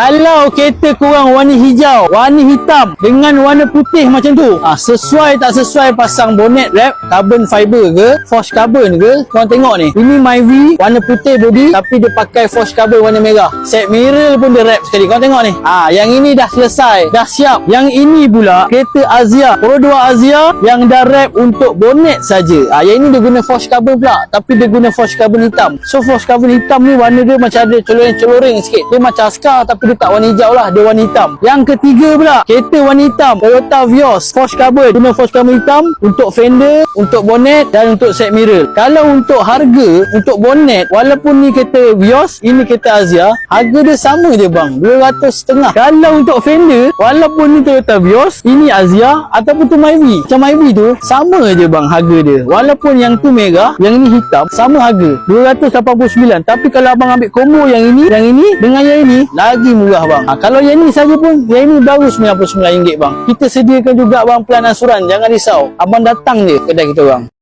Kalau kereta korang warna hijau, warna hitam dengan warna putih macam tu, ah sesuai tak sesuai pasang bonnet wrap carbon fiber ke, forged carbon ke, korang tengok ni. Ini Myvi warna putih body tapi dia pakai forged carbon warna merah. Set mirror pun dia wrap sekali. Korang tengok ni. Ah yang ini dah selesai, dah siap. Yang ini pula kereta Azia, Pro 2 Azia yang dah wrap untuk bonnet saja. Ah yang ini dia guna forged carbon pula tapi dia guna forged carbon hitam. So forged carbon hitam ni warna dia macam ada coloreng-coloreng sikit. Dia macam askar tapi dia tak warna hijau lah, dia warna hitam. Yang ketiga pula, kereta warna hitam, Toyota Vios, forged carbon. Guna forged carbon hitam untuk fender, untuk bonnet dan untuk set mirror. Kalau untuk harga, untuk bonnet, walaupun ni kereta Vios, ini kereta Azia, harga dia sama je bang, 200 setengah. Kalau untuk fender, walaupun ni Toyota Vios, ini Azia ataupun tu Myvi. Macam Myvi tu, sama je bang harga dia. Walaupun yang tu merah, yang ni hitam, sama harga, 289. Tapi kalau abang ambil combo yang ini, yang ini dengan yang ini, lagi murah bang. Ha, kalau yang ni saja pun, yang ini baru RM99 bang. Kita sediakan juga bang plan asuran, jangan risau. Abang datang je kedai kita bang.